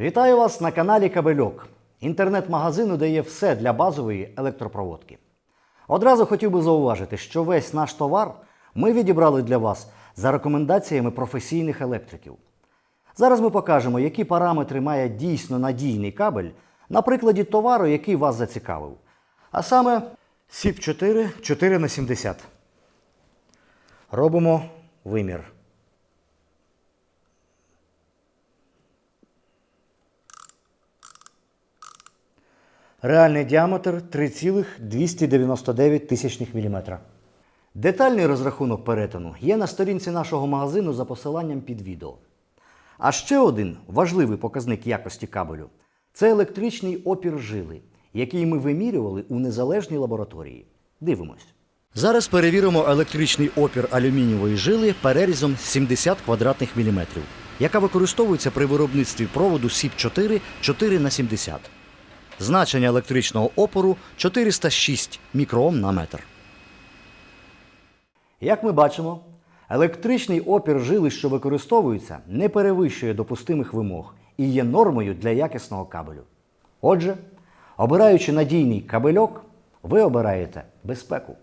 Вітаю вас на каналі Кабельок, інтернет-магазину, де є все для базової електропроводки. Одразу хотів би зауважити, що весь наш товар ми відібрали для вас за рекомендаціями професійних електриків. Зараз ми покажемо, які параметри має дійсно надійний кабель на прикладі товару, який вас зацікавив. А саме сіп 4 4 на 70 Робимо вимір. Реальний діаметр 3,299 тисячних міліметра. Детальний розрахунок перетину є на сторінці нашого магазину за посиланням під відео. А ще один важливий показник якості кабелю це електричний опір жили, який ми вимірювали у незалежній лабораторії. Дивимось. Зараз перевіримо електричний опір алюмінієвої жили перерізом 70 квадратних міліметрів, яка використовується при виробництві проводу СІП-4 4 на 70 Значення електричного опору 406 мікроом на метр. Як ми бачимо, електричний опір жили, що використовується, не перевищує допустимих вимог і є нормою для якісного кабелю. Отже, обираючи надійний кабельок, ви обираєте безпеку.